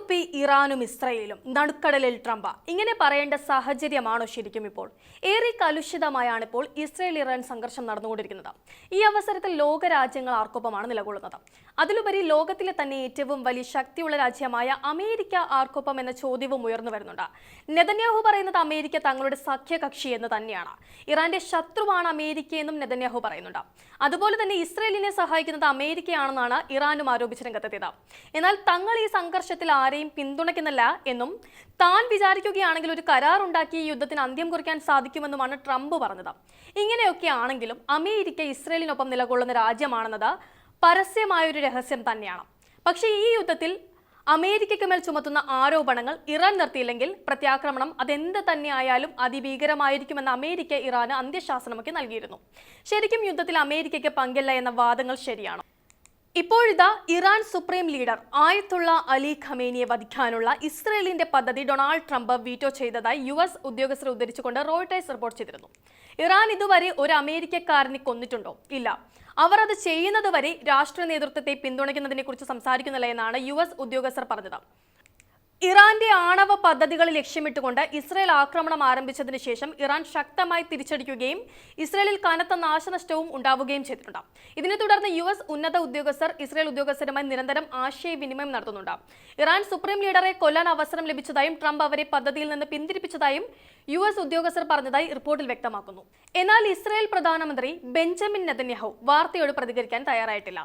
തുപ്പി ഇറാനും ഇസ്രയേലും. നടുക്കടലിൽ ട്രംപ്. ഇങ്ങനെ പറയേണ്ട സാഹചര്യമാണോ ശരിക്കും ഇപ്പോൾ? ഏറെ കലുഷിതമായാണ് ഇപ്പോൾ ഇസ്രയേൽ ഇറാൻ സംഘർഷം നടന്നുകൊണ്ടിരിക്കുന്നത്. ഈ അവസരത്തിൽ ലോക രാജ്യങ്ങൾ ആർക്കൊപ്പമാണ് നിലകൊള്ളുന്നത്. അതിലുപരി ലോകത്തിലെ തന്നെ ഏറ്റവും വലിയ ശക്തിയുള്ള രാജ്യമായ അമേരിക്ക ആർക്കൊപ്പം എന്ന ചോദ്യവും ഉയർന്നു വരുന്നുണ്ട്. നെതന്യാഹു പറയുന്നത് അമേരിക്ക തങ്ങളുടെ സഖ്യകക്ഷി എന്ന് തന്നെയാണ്. ഇറാന്റെ ശത്രുവാണ് അമേരിക്കയെന്നും നെതന്യാഹു പറയുന്നുണ്ട്. അതുപോലെ തന്നെ ഇസ്രയേലിനെ സഹായിക്കുന്നത് അമേരിക്കയാണെന്നാണ് ഇറാനും ആരോപിച്ച രംഗത്തെത്തിയത്. എന്നാൽ തങ്ങൾ ഈ സംഘർഷത്തിൽ ആരെയും പിന്തുണയ്ക്കുന്നില്ല എന്നും താൻ വിചാരിക്കുകയാണെങ്കിൽ ഒരു കരാർ ഉണ്ടാക്കി യുദ്ധത്തിന് അന്ത്യം കുറിക്കാൻ സാധിക്കുമെന്നുമാണ് ട്രംപ് പറഞ്ഞത്. ഇങ്ങനെയൊക്കെ ആണെങ്കിലും അമേരിക്ക ഇസ്രയേലിനൊപ്പം നിലകൊള്ളുന്ന രാജ്യമാണെന്നത് പരസ്യമായൊരു രഹസ്യം തന്നെയാണ്. പക്ഷേ ഈ യുദ്ധത്തിൽ അമേരിക്കയ്ക്ക് മേൽ ചുമത്തുന്ന ആരോപണങ്ങൾ ഇറാൻ നിർത്തിയില്ലെങ്കിൽ പ്രത്യാക്രമണം അതെന്ത് തന്നെയായാലും അതിഭീകരമായിരിക്കുമെന്ന് അമേരിക്ക ഇറാന് അന്ത്യശാസനമൊക്കെ നൽകിയിരുന്നു. ശരിക്കും യുദ്ധത്തിൽ അമേരിക്കയ്ക്ക് പങ്കില്ല എന്ന വാദങ്ങൾ ശരിയാണ്. ഇപ്പോഴിതാ Iran supreme leader Ayatollah Ali ഖമേനിയെ വധിക്കാനുള്ള ഇസ്രയേലിന്റെ പദ്ധതി ഡൊണാൾഡ് ട്രംപ് വീറ്റോ ചെയ്തതായി യു എസ് ഉദ്യോഗസ്ഥർ ഉദ്ധരിച്ചുകൊണ്ട് റോയിട്ടേഴ്സ് റിപ്പോർട്ട് ചെയ്തിരുന്നു. ഇറാൻ ഇതുവരെ ഒരു അമേരിക്കക്കാരനെ കൊന്നിട്ടുണ്ടോ? ഇല്ല. അവർ അത് ചെയ്യുന്നത് വരെ രാഷ്ട്രീയ നേതൃത്വത്തെ പിന്തുണയ്ക്കുന്നതിനെ കുറിച്ച് സംസാരിക്കുന്നില്ല എന്നാണ് യു എസ് ഉദ്യോഗസ്ഥർ പറഞ്ഞത്. ഇറാന്റെ ആണവ പദ്ധതികൾ ലക്ഷ്യമിട്ടുകൊണ്ട് ഇസ്രയേൽ ആക്രമണം ആരംഭിച്ചതിന് ശേഷം ഇറാൻ ശക്തമായി തിരിച്ചടിക്കുകയും ഇസ്രയേലിൽ കനത്ത നാശനഷ്ടവും ഉണ്ടാവുകയും ചെയ്തിട്ടുണ്ട്. ഇതിനെ തുടർന്ന് യു എസ് ഉന്നത ഉദ്യോഗസ്ഥർ ഇസ്രയേൽ ഉദ്യോഗസ്ഥരുമായി നിരന്തരം ആശയവിനിമയം നടത്തുന്നുണ്ട്. ഇറാൻ സുപ്രീം ലീഡറെ കൊല്ലാൻ അവസരം ലഭിച്ചതായും ട്രംപ് അവരെ പദ്ധതിയിൽ നിന്ന് പിന്തിരിപ്പിച്ചതായും യു എസ് ഉദ്യോഗസ്ഥർ പറഞ്ഞതായി റിപ്പോർട്ടിൽ വ്യക്തമാക്കുന്നു. എന്നാൽ ഇസ്രയേൽ പ്രധാനമന്ത്രി ബെഞ്ചമിൻ നെതന്യാഹു വാർത്തയോട് പ്രതികരിക്കാൻ തയ്യാറായിട്ടില്ല.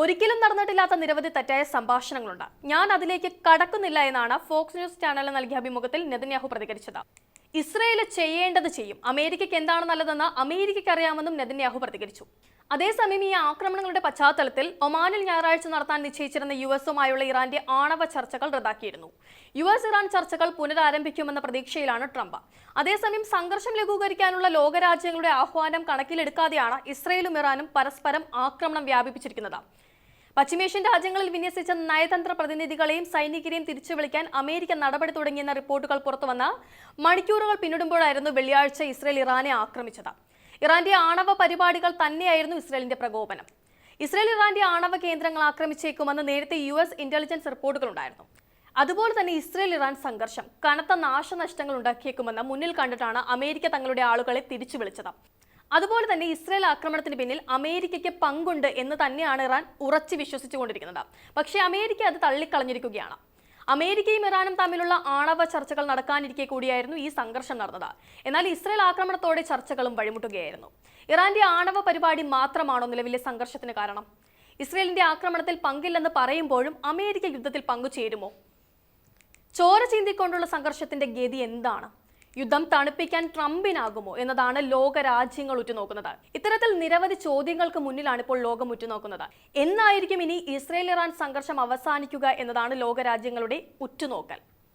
ഒരിക്കലും നടന്നിട്ടില്ലാത്ത നിരവധി തെറ്റായ സംഭാഷണങ്ങളുണ്ട്. ഞാൻ അതിലേക്ക് കടക്കുന്നില്ല എന്നാണ് ഫോക്സ് ന്യൂസ് ചാനലിന് നൽകിയ അഭിമുഖത്തിൽ നെതന്യാഹു പ്രതികരിച്ചത്. ഇസ്രയേൽ ചെയ്യേണ്ടത് ചെയ്യും. അമേരിക്കയ്ക്ക് എന്താണ് നല്ലതെന്ന് അമേരിക്കയ്ക്ക് അറിയാമെന്നും നെതന്യാഹു പ്രതികരിച്ചു. അതേസമയം ഈ ആക്രമണങ്ങളുടെ പശ്ചാത്തലത്തിൽ ഒമാനിൽ ഞായറാഴ്ച നടത്താൻ നിശ്ചയിച്ചിരുന്ന യു എസുമായുള്ള ഇറാന്റെ ആണവ ചർച്ചകൾ റദ്ദാക്കിയിരുന്നു. യു എസ് ഇറാൻ ചർച്ചകൾ പുനരാരംഭിക്കുമെന്ന പ്രതീക്ഷയിലാണ് ട്രംപ്. അതേസമയം സംഘർഷം ലഘൂകരിക്കാനുള്ള ലോകരാജ്യങ്ങളുടെ ആഹ്വാനം കണക്കിലെടുക്കാതെയാണ് ഇസ്രയേലും ഇറാനും പരസ്പരം ആക്രമണം വ്യാപിപ്പിച്ചിരിക്കുന്നത്. പശ്ചിമേഷ്യൻ രാജ്യങ്ങളിൽ വിന്യസിച്ച നയതന്ത്ര പ്രതിനിധികളെയും സൈനികരെയും തിരിച്ചു വിളിക്കാൻ അമേരിക്ക നടപടി തുടങ്ങിയെന്ന റിപ്പോർട്ടുകൾ പുറത്തുവന്ന മണിക്കൂറുകൾ പിന്നിടുമ്പോഴായിരുന്നു വെള്ളിയാഴ്ച ഇസ്രയേൽ ഇറാനെ ആക്രമിച്ചത്. ഇറാന്റെ ആണവ പരിപാടികൾ തന്നെയായിരുന്നു ഇസ്രയേലിന്റെ പ്രകോപനം. ഇസ്രയേൽ ഇറാന്റെ ആണവ കേന്ദ്രങ്ങൾ ആക്രമിച്ചേക്കുമെന്ന് നേരത്തെ യു എസ് ഇന്റലിജൻസ് റിപ്പോർട്ടുകളുണ്ടായിരുന്നു അതുപോലെ തന്നെ ഇസ്രയേൽ ഇറാൻ സംഘർഷം കനത്ത നാശനഷ്ടങ്ങൾ ഉണ്ടാക്കിയേക്കുമെന്ന് മുന്നിൽ കണ്ടിട്ടാണ് അമേരിക്ക തങ്ങളുടെ ആളുകളെ തിരിച്ചു വിളിച്ചത് അതുപോലെ തന്നെ ഇസ്രയേൽ ആക്രമണത്തിന് പിന്നിൽ അമേരിക്കയ്ക്ക് പങ്കുണ്ട് എന്ന് തന്നെയാണ് ഇറാൻ ഉറച്ചു വിശ്വസിച്ചുകൊണ്ടിരിക്കുന്നത്. പക്ഷേ അമേരിക്ക അത് തള്ളിക്കളഞ്ഞിരിക്കുകയാണ്. അമേരിക്കയും ഇറാനും തമ്മിലുള്ള ആണവ ചർച്ചകൾ നടക്കാനിരിക്കെ കൂടിയായിരുന്നു ഈ സംഘർഷം നടന്നത്. എന്നാൽ ഇസ്രയേൽ ആക്രമണത്തോടെ ചർച്ചകളും വഴിമുട്ടുകയായിരുന്നു. ഇറാന്റെ ആണവ പരിപാടി മാത്രമാണോ നിലവിലെ സംഘർഷത്തിന് കാരണം? ഇസ്രയേലിന്റെ ആക്രമണത്തിൽ പങ്കില്ലെന്ന് പറയുമ്പോഴും അമേരിക്ക യുദ്ധത്തിൽ പങ്കുചേരുമോ? ചോര ചീന്തിക്കൊണ്ടുള്ള സംഘർഷത്തിന്റെ ഗതി എന്താണ്? യുദ്ധം തണുപ്പിക്കാൻ ട്രംപിനാകുമോ എന്നതാണ് ലോക രാജ്യങ്ങൾ ഉറ്റുനോക്കുന്നത്. ഇത്തരത്തിൽ നിരവധി ചോദ്യങ്ങൾക്ക് മുന്നിലാണ് ഇപ്പോൾ ലോകം ഉറ്റുനോക്കുന്നത്. എന്നായിരിക്കും ഇനി ഇസ്രയേൽ ഇറാൻ സംഘർഷം അവസാനിക്കുക എന്നതാണ് ലോകരാജ്യങ്ങളുടെ ഉറ്റുനോക്കൽ.